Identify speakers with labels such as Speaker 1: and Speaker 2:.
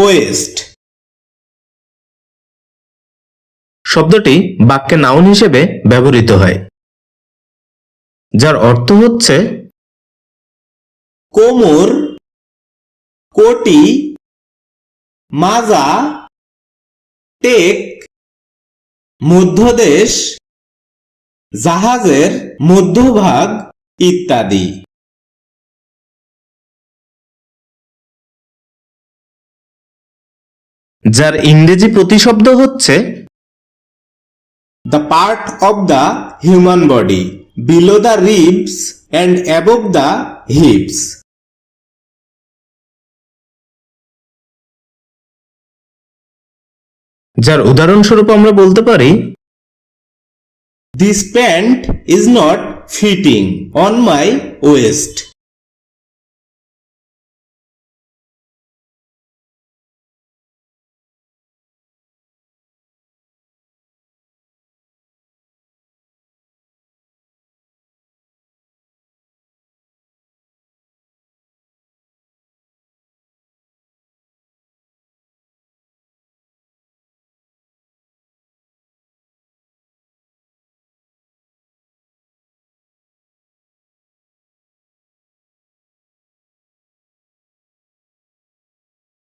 Speaker 1: West
Speaker 2: শব্দটি বাক্যে noun হিসেবে ব্যবহৃত হয়, যার অর্থ হচ্ছে
Speaker 1: কোমর, কোটি, মাজা, টেক, মধ্যদেশ, জাহাজের মধ্যভাগ ইত্যাদি।
Speaker 2: যার ইংরেজি প্রতিশব্দ হচ্ছে
Speaker 1: the part of the human body below the ribs and above the hips
Speaker 2: যার উদাহরণস্বরূপ আমরা বলতে পারি
Speaker 1: this pant is not fitting on my waist